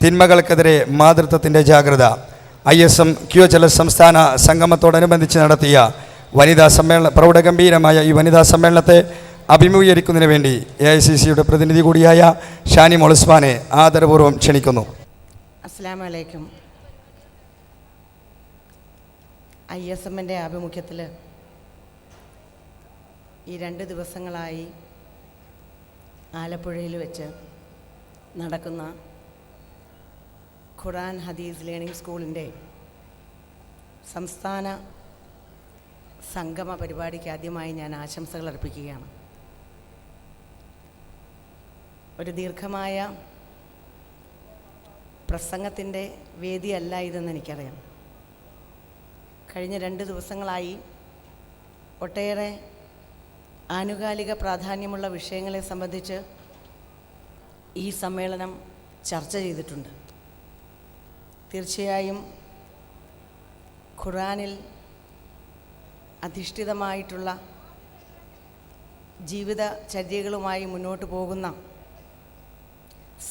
തിന്മകൾക്കെതിരെ മാതൃത്വത്തിന്റെ ജാഗ്രത. I S M Q H L S സംസ്ഥാന സംഗമത്തോടനുബന്ധിച്ച് നടത്തിയ വനിതാ സമ്മേളന പ്രൗഢഗംഭീരമായ ഈ വനിതാ സമ്മേളനത്തെ അഭിമുഖീകരിക്കുന്നതിന് വേണ്ടി എ ഐ സി സിയുടെ പ്രതിനിധി കൂടിയായ ഷാനി മൊളുസ്മാനെ ആദരപൂർവം ക്ഷണിക്കുന്നു. അസ്സാമലൈക്കും ഐ എസ് എമ്മിന്റെ ആഭിമുഖ്യത്തിൽ ഈ രണ്ട് ദിവസങ്ങളായി ആലപ്പുഴയിൽ വെച്ച് നടക്കുന്ന ഖുറാൻ ഹദീസ് ലേണിംഗ് സ്കൂളിന്റെ സംസ്ഥാന സംഗമ പരിപാടിക്ക് ആദ്യമായി ഞാൻ ആശംസകൾ അർപ്പിക്കുകയാണ്. ഒരു ദീർഘമായ പ്രസംഗത്തിന്റെ വേദിയല്ല ഇതെന്ന് എനിക്കറിയാം. കഴിഞ്ഞ രണ്ട് ദിവസങ്ങളായി ഒട്ടേറെ ആനുകാലിക പ്രാധാന്യമുള്ള വിഷയങ്ങളെ സംബന്ധിച്ച് ഈ സമ്മേളനം ചർച്ച ചെയ്തിട്ടുണ്ട്. തീർച്ചയായും ഖുറാനിൽ അധിഷ്ഠിതമായിട്ടുള്ള ജീവിതചര്യകളുമായി മുന്നോട്ട് പോകുന്ന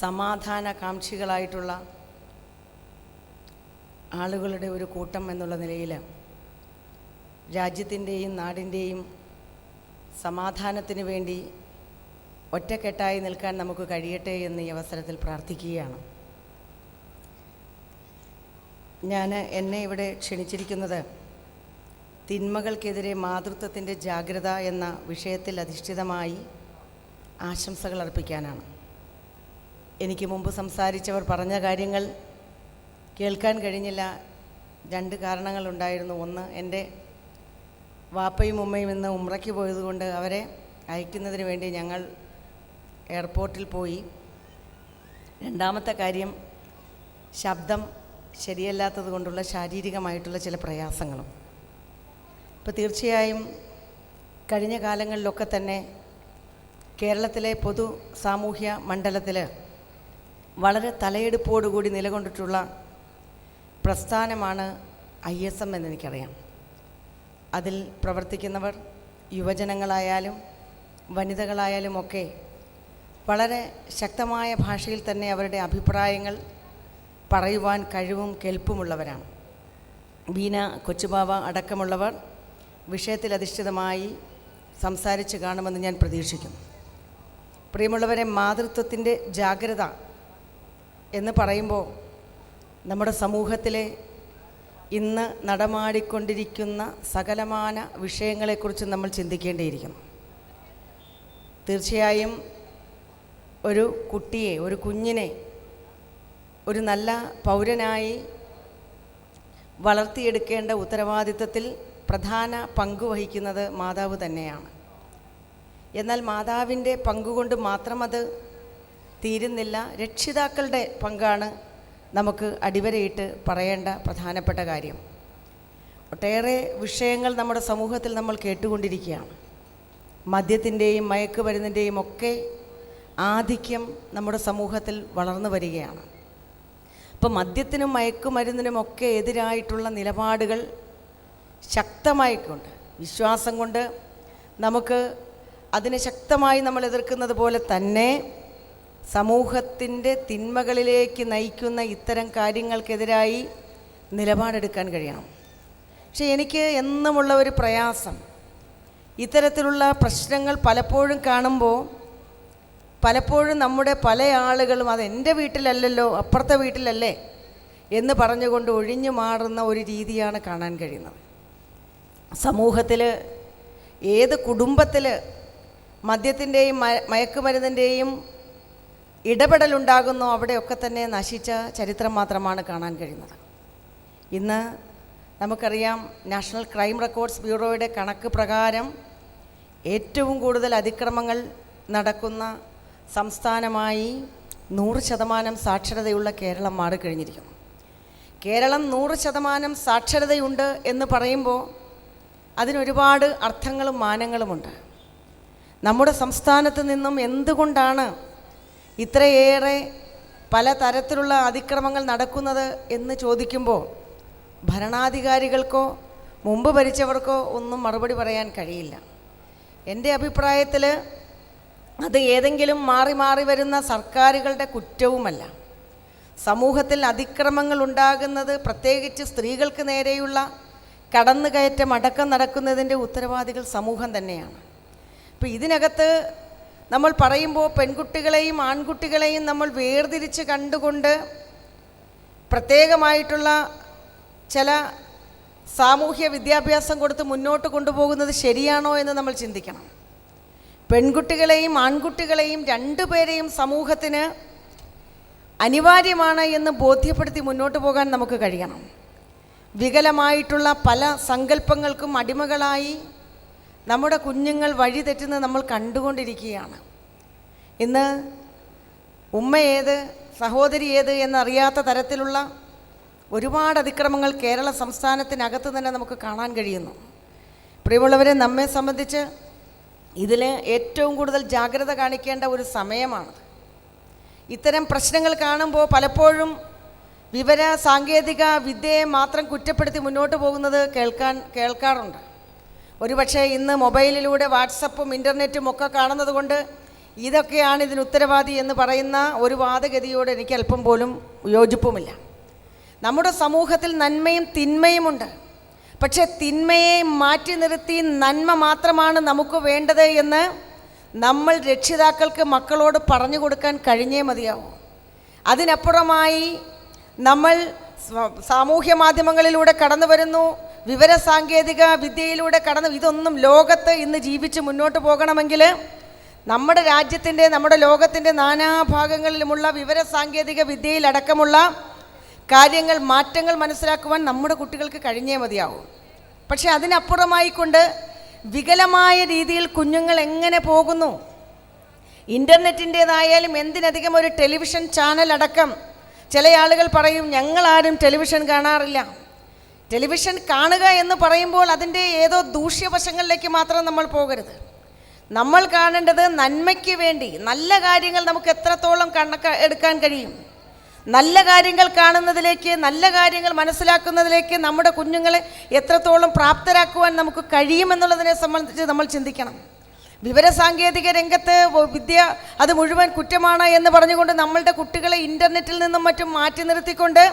സമാധാനകാംക്ഷികളായിട്ടുള്ള ആളുകളുടെ ഒരു കൂട്ടം എന്നുള്ള നിലയിൽ രാജ്യത്തിന്റെയും നാടിന്റെയും സമാധാനത്തിന് വേണ്ടി ഒറ്റക്കെട്ടായി നിൽക്കാൻ നമുക്ക് കഴിയട്ടെ എന്ന് ഈ അവസരത്തിൽ പ്രാർത്ഥിക്കുകയാണ്. ഞാൻ എന്നെ ഇവിടെ ക്ഷണിച്ചിരിക്കുന്നത് തിന്മകൾക്കെതിരെ മാതൃത്വത്തിന്റെ ജാഗ്രത എന്ന വിഷയത്തിൽ അധിഷ്ഠിതമായി ആശംസകൾ അർപ്പിക്കാനാണ്. എനിക്ക് മുമ്പ് സംസാരിച്ചവർ പറഞ്ഞ കാര്യങ്ങൾ കേൾക്കാൻ കഴിഞ്ഞില്ല. രണ്ട് കാരണങ്ങളുണ്ടായിരുന്നു ഒന്ന് എന്റെ വാപ്പയും ഉമ്മയും ഇന്ന് ഉമ്രയ്ക്ക് പോയതുകൊണ്ട് അവരെ അയക്കുന്നതിന് വേണ്ടി ഞങ്ങൾ എയർപോർട്ടിൽ പോയി. രണ്ടാമത്തെ കാര്യം ശബ്ദം ശരിയല്ലാത്തത് കൊണ്ടുള്ള ശാരീരികമായിട്ടുള്ള ചില പ്രയാസങ്ങളും. ഇപ്പോൾ തീർച്ചയായും കഴിഞ്ഞ കാലങ്ങളിലൊക്കെ തന്നെ കേരളത്തിലെ പൊതു സാമൂഹ്യ മണ്ഡലത്തിൽ വളരെ തലയെടുപ്പോടുകൂടി നിലകൊണ്ടിട്ടുള്ള പ്രസ്ഥാനമാണ് ഐ എസ് എം എന്നെനിക്കറിയാം. അതിൽ പ്രവർത്തിക്കുന്നവർ യുവജനങ്ങളായാലും വനിതകളായാലും ഒക്കെ വളരെ ശക്തമായ ഭാഷയിൽ തന്നെ അവരുടെ അഭിപ്രായങ്ങൾ പറയുവാൻ കഴിവും കെൽപ്പുമുള്ളവരാണ്. ബീന കൊച്ചുബാവ അടക്കമുള്ളവർ വിഷയത്തിൽ അധിഷ്ഠിതമായി സംസാരിച്ച് കാണുമെന്ന് ഞാൻ പ്രതീക്ഷിക്കുന്നു. പ്രിയമുള്ളവരെ മാതൃത്വത്തിന്റെ ജാഗ്രത എന്ന് പറയുമ്പോൾ നമ്മുടെ സമൂഹത്തിലെ ഇന്ന് നടമാടിക്കൊണ്ടിരിക്കുന്ന സകലമാന വിഷയങ്ങളെക്കുറിച്ച് നമ്മൾ ചിന്തിക്കേണ്ടിയിരിക്കുന്നു. തീർച്ചയായും ഒരു കുട്ടിയെ ഒരു കുഞ്ഞിനെ ഒരു നല്ല പൗരനായി വളർത്തിയെടുക്കേണ്ട ഉത്തരവാദിത്തത്തിൽ പ്രധാന പങ്ക് വഹിക്കുന്നത് മാതാവ് തന്നെയാണ്. എന്നാൽ മാതാവിന്റെ പങ്കുകൊണ്ട് മാത്രം അത് തീരുന്നില്ല. രക്ഷിതാക്കളുടെ പങ്കാണ് നമുക്ക് അടിവരയിട്ട് പറയേണ്ട പ്രധാനപ്പെട്ട കാര്യം. ഒട്ടേറെ വിഷയങ്ങൾ നമ്മുടെ സമൂഹത്തിൽ നമ്മൾ കേട്ടുകൊണ്ടിരിക്കുകയാണ്. മദ്യത്തിന്റെയും മയക്കുമരുന്നിന്റെയും ഒക്കെ ആധിക്യം നമ്മുടെ സമൂഹത്തിൽ വളർന്നു വരികയാണ്. അപ്പോൾ മദ്യത്തിനും മയക്കുമരുന്നിനും ഒക്കെ എതിരായിട്ടുള്ള നിലപാടുകൾ ശക്തമായിക്കൊണ്ട് വിശ്വാസം കൊണ്ട് നമുക്ക് അതിനെ ശക്തമായി നമ്മൾ എതിർക്കുന്നത് പോലെ തന്നെ സമൂഹത്തിന്റെ തിന്മകളിലേക്ക് നയിക്കുന്ന ഇത്തരം കാര്യങ്ങൾക്കെതിരായി നിലപാടെടുക്കാൻ കഴിയണം. പക്ഷേ എനിക്ക് എന്നുമുള്ള ഒരു പ്രയാസം ഇത്തരത്തിലുള്ള പ്രശ്നങ്ങൾ പലപ്പോഴും കാണുമ്പോൾ പലപ്പോഴും നമ്മുടെ പല ആളുകളും അത് എന്റെ വീട്ടിലല്ലല്ലോ അപ്പുറത്തെ വീട്ടിലല്ലേ എന്ന് പറഞ്ഞുകൊണ്ട് ഒഴിഞ്ഞു മാറുന്ന ഒരു രീതിയാണ് കാണാൻ കഴിയുന്നത്. സമൂഹത്തിൽ ഏത് കുടുംബത്തിൽ മദ്യത്തിന്റെയും മയക്കുമരുന്നിന്റെയും ഇടപെടലുണ്ടാകുന്നോ അവിടെയൊക്കെ തന്നെ നശിച്ച ചരിത്രം മാത്രമാണ് കാണാൻ കഴിയുന്നത്. ഇന്ന് നമുക്കറിയാം നാഷണൽ ക്രൈം റെക്കോർഡ്സ് ബ്യൂറോയുടെ കണക്ക് പ്രകാരം ഏറ്റവും കൂടുതൽ അതിക്രമങ്ങൾ നടക്കുന്ന സംസ്ഥാനമായി നൂറ് ശതമാനം സാക്ഷരതയുള്ള കേരളം മാറിക്കഴിഞ്ഞിരിക്കുന്നു. കേരളം നൂറ് ശതമാനം സാക്ഷരതയുണ്ട് എന്ന് പറയുമ്പോൾ അതിനൊരുപാട് അർത്ഥങ്ങളും മാനങ്ങളുമുണ്ട്. നമ്മുടെ സംസ്ഥാനത്ത് നിന്നും എന്തുകൊണ്ടാണ് ഇത്രയേറെ പല തരത്തിലുള്ള അതിക്രമങ്ങൾ നടക്കുന്നത് എന്ന് ചോദിക്കുമ്പോൾ ഭരണാധികാരികൾക്കോ മുമ്പ് ഭരിച്ചവർക്കോ ഒന്നും മറുപടി പറയാൻ കഴിയില്ല. എന്റെ അഭിപ്രായത്തിൽ അത് ഏതെങ്കിലും മാറി മാറി വരുന്ന സർക്കാരുകളുടെ കുറ്റവുമല്ല. സമൂഹത്തിൽ അതിക്രമങ്ങൾ ഉണ്ടാകുന്നത് പ്രത്യേകിച്ച് സ്ത്രീകൾക്ക് നേരെയുള്ള കടന്നുകയറ്റം അടക്കം നടക്കുന്നതിന്റെ ഉത്തരവാദികൾ സമൂഹം തന്നെയാണ്. അപ്പോൾ ഇതിനകത്ത് നമ്മൾ പറയുമ്പോൾ പെൺകുട്ടികളെയും ആൺകുട്ടികളെയും നമ്മൾ വേർതിരിച്ച് കണ്ടുകൊണ്ട് പ്രത്യേകമായിട്ടുള്ള ചില സാമൂഹ്യ വിദ്യാഭ്യാസം കൊടുത്ത് മുന്നോട്ട് കൊണ്ടുപോകുന്നത് ശരിയാണോ എന്ന് നമ്മൾ ചിന്തിക്കണം. പെൺകുട്ടികളെയും ആൺകുട്ടികളെയും രണ്ടുപേരെയും സമൂഹത്തിന് അനിവാര്യമാണ് എന്ന് ബോധ്യപ്പെടുത്തി മുന്നോട്ട് പോകാൻ നമുക്ക് കഴിയണം. വികലമായിട്ടുള്ള പല സങ്കല്പങ്ങൾക്കും അടിമകളായി നമ്മുടെ കുഞ്ഞുങ്ങൾ വഴി തെറ്റുന്നത് നമ്മൾ കണ്ടുകൊണ്ടിരിക്കുകയാണ്. ഇന്ന് ഉമ്മ ഏത് സഹോദരി ഏത് എന്നറിയാത്ത തരത്തിലുള്ള ഒരുപാട് അതിക്രമങ്ങൾ കേരള സംസ്ഥാനത്തിനകത്ത് തന്നെ നമുക്ക് കാണാൻ കഴിയുന്നു. പ്രിയമുള്ളവരെ നമ്മെ സംബന്ധിച്ച് ഇതിൽ ഏറ്റവും കൂടുതൽ ജാഗ്രത കാണിക്കേണ്ട ഒരു സമയമാണ്. ഇത്തരം പ്രശ്നങ്ങൾ കാണുമ്പോൾ പലപ്പോഴും വിവര സാങ്കേതിക വിദ്യയെ മാത്രം കുറ്റപ്പെടുത്തി മുന്നോട്ട് പോകുന്നത് കേൾക്കാൻ കേൾക്കാറുണ്ട്. ഒരുപക്ഷെ ഇന്ന് മൊബൈലിലൂടെ വാട്സപ്പും ഇന്റർനെറ്റും ഒക്കെ കാണുന്നത് കൊണ്ട് ഇതൊക്കെയാണ് ഇതിന് ഉത്തരവാദി എന്ന് പറയുന്ന ഒരു വാദഗതിയോട് എനിക്ക് അല്പം പോലും യോജിപ്പുമില്ല. നമ്മുടെ സമൂഹത്തിൽ നന്മയും തിന്മയുമുണ്ട്. പക്ഷെ തിന്മയെ മാറ്റി നിർത്തി നന്മ മാത്രമാണ് നമുക്ക് വേണ്ടത് എന്ന് നമ്മൾ രക്ഷിതാക്കൾക്ക് മക്കളോട് പറഞ്ഞു കൊടുക്കാൻ കഴിഞ്ഞേ മതിയാവും. അതിനപ്പുറമായി നമ്മൾ സാമൂഹ്യ മാധ്യമങ്ങളിലൂടെ കടന്നു വരുന്നു വിവര സാങ്കേതിക വിദ്യയിലൂടെ കടന്ന് ഇതൊന്നും ലോകത്ത് ഇന്ന് ജീവിച്ച് മുന്നോട്ട് പോകണമെങ്കിൽ നമ്മുടെ രാജ്യത്തിന്റെ നമ്മുടെ ലോകത്തിന്റെ നാനാഭാഗങ്ങളിലുമുള്ള വിവരസാങ്കേതിക വിദ്യയിലടക്കമുള്ള കാര്യങ്ങൾ മാറ്റങ്ങൾ മനസ്സിലാക്കുവാൻ നമ്മുടെ കുട്ടികൾക്ക് കഴിഞ്ഞേ മതിയാവും. പക്ഷെ അതിനപ്പുറമായിക്കൊണ്ട് വികലമായ രീതിയിൽ കുഞ്ഞുങ്ങൾ എങ്ങനെ പോകുന്നു? ഇന്റർനെറ്റിന്റേതായാലും എന്തിനധികം ഒരു ടെലിവിഷൻ ചാനൽ അടക്കം. ചില ആളുകൾ പറയും ഞങ്ങളാരും ടെലിവിഷൻ കാണാറില്ല. ടെലിവിഷൻ കാണുക എന്ന് പറയുമ്പോൾ അതിന്റെ ഏതോ ദൂഷ്യവശങ്ങളിലേക്ക് മാത്രം നമ്മൾ പോകരുത്. നമ്മൾ കാണേണ്ടത് നന്മയ്ക്ക് വേണ്ടി നല്ല കാര്യങ്ങൾ നമുക്ക് എത്രത്തോളം കണക്ക എടുക്കാൻ കഴിയും. നല്ല കാര്യങ്ങൾ കാണുന്നതിലേക്ക് നല്ല കാര്യങ്ങൾ മനസ്സിലാക്കുന്നതിലേക്ക് നമ്മുടെ കുഞ്ഞുങ്ങളെ എത്രത്തോളം പ്രാപ്തരാക്കുവാൻ നമുക്ക് കഴിയുമെന്നുള്ളതിനെ സംബന്ധിച്ച് നമ്മൾ ചിന്തിക്കണം. വിവരസാങ്കേതിക രംഗത്ത് വിദ്യ അത് മുഴുവൻ കുറ്റമാണ് എന്ന് പറഞ്ഞുകൊണ്ട് നമ്മളുടെ കുട്ടികളെ ഇന്റർനെറ്റിൽ നിന്നും മറ്റും മാറ്റി നിർത്തിക്കൊണ്ട്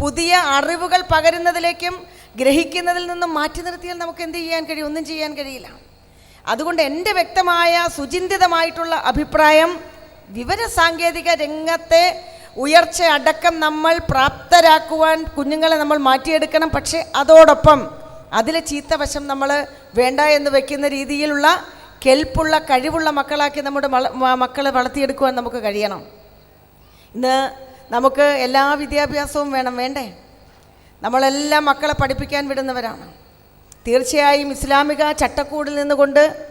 പുതിയ അറിവുകൾ പകരുന്നതിലേക്കും ഗ്രഹിക്കുന്നതിൽ നിന്നും മാറ്റി നിർത്തിയാൽ നമുക്ക് എന്ത് ചെയ്യാൻ കഴിയും? ഒന്നും ചെയ്യാൻ കഴിയില്ല. അതുകൊണ്ട് എന്റെ വ്യക്തമായ സുചിന്തിതമായിട്ടുള്ള അഭിപ്രായം വിവരസാങ്കേതിക രംഗത്തെ ഉയർച്ച അടക്കം നമ്മൾ പ്രാപ്തരാക്കുവാൻ കുഞ്ഞുങ്ങളെ നമ്മൾ മാറ്റിയെടുക്കണം. പക്ഷേ അതോടൊപ്പം അതിലെ ചീത്തവശം നമ്മൾ വേണ്ട എന്ന് വെക്കുന്ന രീതിയിലുള്ള കെൽപ്പുള്ള കഴിവുള്ള മക്കളാക്കി നമ്മുടെ മക്കളെ വളർത്തിയെടുക്കുവാൻ നമുക്ക് കഴിയണം. ഇന്ന് നമുക്ക് എല്ലാ വിദ്യാഭ്യാസവും വേണം. വേണ്ടേ? നമ്മളെല്ലാം മക്കളെ പഠിപ്പിക്കാൻ വിടുന്നവരാണ്. തീർച്ചയായും ഇസ്ലാമിക ചട്ടക്കൂടിൽ നിന്നുകൊണ്ട്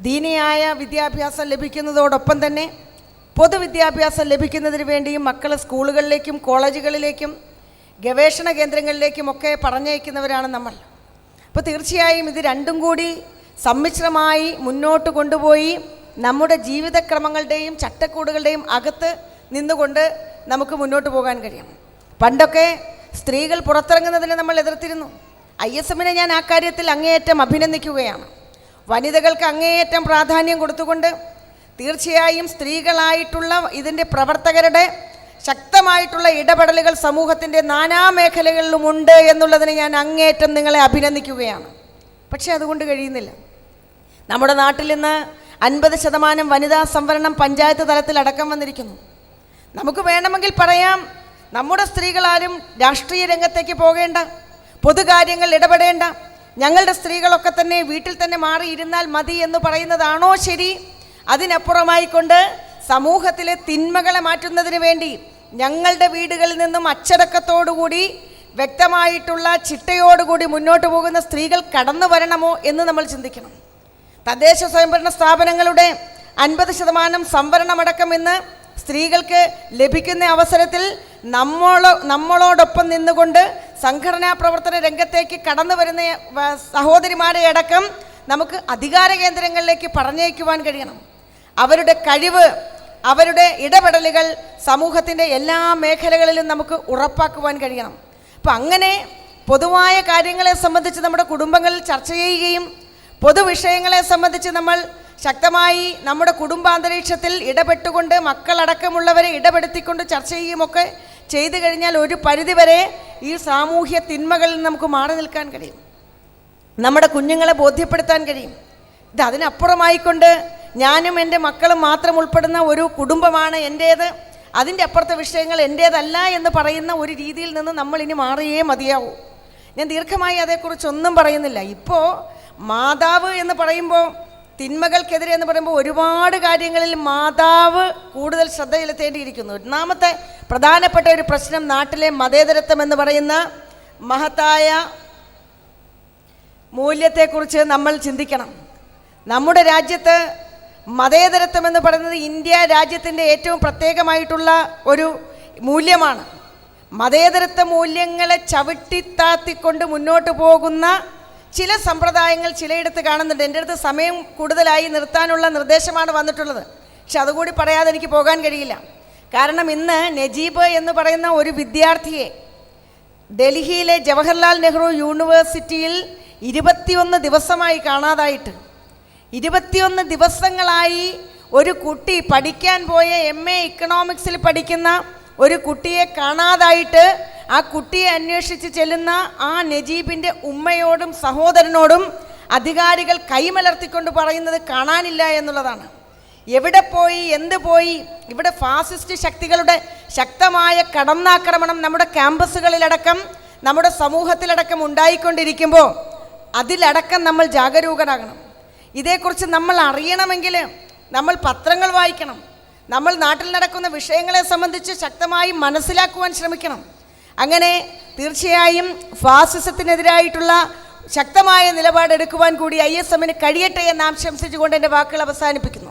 ദീനിയായ വിദ്യാഭ്യാസം ലഭിക്കുന്നതോടൊപ്പം തന്നെ പൊതുവിദ്യാഭ്യാസം ലഭിക്കുന്നതിന് വേണ്ടിയും മക്കൾ സ്കൂളുകളിലേക്കും കോളേജുകളിലേക്കും ഗവേഷണ കേന്ദ്രങ്ങളിലേക്കും ഒക്കെ പറഞ്ഞയക്കുന്നവരാണ് നമ്മൾ. അപ്പോൾ തീർച്ചയായും ഇത് രണ്ടും കൂടി സമ്മിശ്രമായി മുന്നോട്ട് കൊണ്ടുപോയി നമ്മുടെ ജീവിതക്രമങ്ങളുടെയും ചട്ടക്കൂടുകളുടെയും അകത്ത് നിന്നുകൊണ്ട് നമുക്ക് മുന്നോട്ട് പോകാൻ കഴിയും. പണ്ടൊക്കെ സ്ത്രീകൾ പുറത്തിറങ്ങുന്നതിനെ നമ്മൾ എതിർത്തിരുന്നു. ഐ എസ് എമ്മിനെ ഞാൻ ആ കാര്യത്തിൽ അങ്ങേയറ്റം അഭിനന്ദിക്കുകയാണ്. വനിതകൾക്ക് അങ്ങേയറ്റം പ്രാധാന്യം കൊടുത്തുകൊണ്ട് തീർച്ചയായും സ്ത്രീകളായിട്ടുള്ള ഇതിന്റെ പ്രവർത്തകരുടെ ശക്തമായിട്ടുള്ള ഇടപെടലുകൾ സമൂഹത്തിന്റെ നാനാ മേഖലകളിലുമുണ്ട് എന്നുള്ളതിന് ഞാൻ അങ്ങേറ്റം നിങ്ങളെ അഭിനന്ദിക്കുകയാണ്. പക്ഷേ അതുകൊണ്ട് കഴിയുന്നില്ല. നമ്മുടെ നാട്ടിൽ ഇന്ന് അൻപത് ശതമാനം വനിതാ സംവരണം പഞ്ചായത്ത് തലത്തിൽ അടക്കം വന്നിരിക്കുന്നു. നമുക്ക് വേണമെങ്കിൽ പറയാം നമ്മുടെ സ്ത്രീകളാരും രാഷ്ട്രീയ രംഗത്തേക്ക് പോകേണ്ട പൊതുകാര്യങ്ങൾ ഇടപെടേണ്ട ഞങ്ങളുടെ സ്ത്രീകളൊക്കെ തന്നെ വീട്ടിൽ തന്നെ മാറിയിരുന്നാൽ മതി എന്ന് പറയുന്നതാണോ ശരി? അതിനപ്പുറമായിക്കൊണ്ട് സമൂഹത്തിലെ തിന്മകളെ മാറ്റുന്നതിന് വേണ്ടി ഞങ്ങളുടെ വീടുകളിൽ നിന്നും അച്ചടക്കത്തോടുകൂടി വ്യക്തമായിട്ടുള്ള ചിട്ടയോടുകൂടി മുന്നോട്ട് പോകുന്ന സ്ത്രീകൾ കടന്നു വരണമോ എന്ന് നമ്മൾ ചിന്തിക്കണം. തദ്ദേശ സ്വയംഭരണ സ്ഥാപനങ്ങളുടെ അൻപത് ശതമാനം സംവരണമടക്കം ഇന്ന് സ്ത്രീകൾക്ക് ലഭിക്കുന്ന അവസരത്തിൽ നമ്മളോ നമ്മളോടൊപ്പം നിന്നുകൊണ്ട് സംഘടനാ പ്രവർത്തന രംഗത്തേക്ക് കടന്നു വരുന്ന സഹോദരിമാരെ അടക്കം നമുക്ക് അധികാര കേന്ദ്രങ്ങളിലേക്ക് പറഞ്ഞയക്കുവാൻ കഴിയണം. അവരുടെ കഴിവ് അവരുടെ ഇടപെടലുകൾ സമൂഹത്തിന്റെ എല്ലാ മേഖലകളിലും നമുക്ക് ഉറപ്പാക്കുവാൻ കഴിയണം. അപ്പം അങ്ങനെ പൊതുവായ കാര്യങ്ങളെ സംബന്ധിച്ച് നമ്മുടെ കുടുംബങ്ങളിൽ ചർച്ച ചെയ്യുകയും പൊതുവിഷയങ്ങളെ സംബന്ധിച്ച് നമ്മൾ ശക്തമായി നമ്മുടെ കുടുംബാന്തരീക്ഷത്തിൽ ഇടപെട്ടുകൊണ്ട് മക്കളടക്കമുള്ളവരെ ഇടപെടുത്തിക്കൊണ്ട് ചർച്ച ചെയ്യുമൊക്കെ ചെയ്തു കഴിഞ്ഞാൽ ഒരു പരിധിവരെ ഈ സാമൂഹ്യ തിന്മകളിൽ നമുക്ക് മാറി നിൽക്കാൻ കഴിയും. നമ്മുടെ കുഞ്ഞുങ്ങളെ ബോധ്യപ്പെടുത്താൻ കഴിയും. ഇത് അതിനപ്പുറമായിക്കൊണ്ട് ഞാനും എന്റെ മക്കളും മാത്രം ഉൾപ്പെടുന്ന ഒരു കുടുംബമാണ് എന്റേത്. അതിന്റെ അപ്പുറത്തെ വിഷയങ്ങൾ എന്റേതല്ല എന്ന് പറയുന്ന ഒരു രീതിയിൽ നിന്ന് നമ്മൾ ഇനി മാറിയേ മതിയാവൂ. ഞാൻ ദീർഘമായി അതേക്കുറിച്ചൊന്നും പറയുന്നില്ല. ഇപ്പോൾ മാതാവ് എന്ന് പറയുമ്പോൾ തിന്മകൾക്കെതിരെ എന്ന് പറയുമ്പോൾ ഒരുപാട് കാര്യങ്ങളിൽ മാതാവ് കൂടുതൽ ശ്രദ്ധ ചെലുത്തേണ്ടിയിരിക്കുന്നു ഒന്നാമത്തെ പ്രധാനപ്പെട്ട ഒരു പ്രശ്നം നാട്ടിലെ മതേതരത്വം എന്ന് പറയുന്ന മഹത്തായ മൂല്യത്തെക്കുറിച്ച് നമ്മൾ ചിന്തിക്കണം. നമ്മുടെ രാജ്യത്ത് മതേതരത്വം എന്ന് പറയുന്നത് ഇന്ത്യ രാജ്യത്തിന്റെ ഏറ്റവും പ്രത്യേകമായിട്ടുള്ള ഒരു മൂല്യമാണ്. മതേതരത്വ മൂല്യങ്ങളെ ചവിട്ടിത്താത്തിക്കൊണ്ട് മുന്നോട്ട് പോകുന്ന ചില സമ്പ്രദായങ്ങൾ ചിലയിടത്ത് കാണുന്നുണ്ട്. എന്റെ അടുത്ത് സമയം കൂടുതലായി നിർത്താനുള്ള നിർദ്ദേശമാണ് വന്നിട്ടുള്ളത്. പക്ഷെ അതുകൂടി പറയാതെ എനിക്ക് പോകാൻ കഴിയില്ല. കാരണം ഇന്ന് നജീബ് എന്ന് പറയുന്ന ഒരു വിദ്യാർത്ഥിയെ ഡൽഹിയിലെ ജവഹർലാൽ നെഹ്റു യൂണിവേഴ്സിറ്റിയിൽ ഇരുപത്തിയൊന്ന് ദിവസമായി കാണാതായിട്ട് ഇരുപത്തിയൊന്ന് ദിവസങ്ങളായി ഒരു കുട്ടി പഠിക്കാൻ പോയ എം എ ഇക്കണോമിക്സിൽ പഠിക്കുന്ന ഒരു കുട്ടിയെ കാണാതായിട്ട് ആ കുട്ടിയെ അന്വേഷിച്ച് ചെല്ലുന്ന ആ നജീബിന്റെ ഉമ്മയോടും സഹോദരനോടും അധികാരികൾ കൈമലർത്തിക്കൊണ്ട് പറയുന്നത് കാണാനില്ല എന്നുള്ളതാണ്. എവിടെ പോയി എന്ത് പോയി ഇവിടെ ഫാസിസ്റ്റ് ശക്തികളുടെ ശക്തമായ കടന്നാക്രമണം നമ്മുടെ ക്യാമ്പസുകളിലടക്കം നമ്മുടെ സമൂഹത്തിലടക്കം ഉണ്ടായിക്കൊണ്ടിരിക്കുമ്പോൾ അതിലടക്കം നമ്മൾ ജാഗരൂകരാകണം. ഇതേക്കുറിച്ച് നമ്മൾ അറിയണമെങ്കിൽ നമ്മൾ പത്രങ്ങൾ വായിക്കണം. നമ്മൾ നാട്ടിൽ നടക്കുന്ന വിഷയങ്ങളെ സംബന്ധിച്ച് ശക്തമായി മനസ്സിലാക്കുവാൻ ശ്രമിക്കണം. അങ്ങനെ തീർച്ചയായും ഫാസിസത്തിനെതിരായിട്ടുള്ള ശക്തമായ നിലപാടെടുക്കുവാൻ കൂടി ഐ എസ് എമ്മിന് കഴിയട്ടെ എന്ന് ആശംസിച്ചുകൊണ്ട് എന്റെ വാക്കുകൾ അവസാനിപ്പിക്കുന്നു.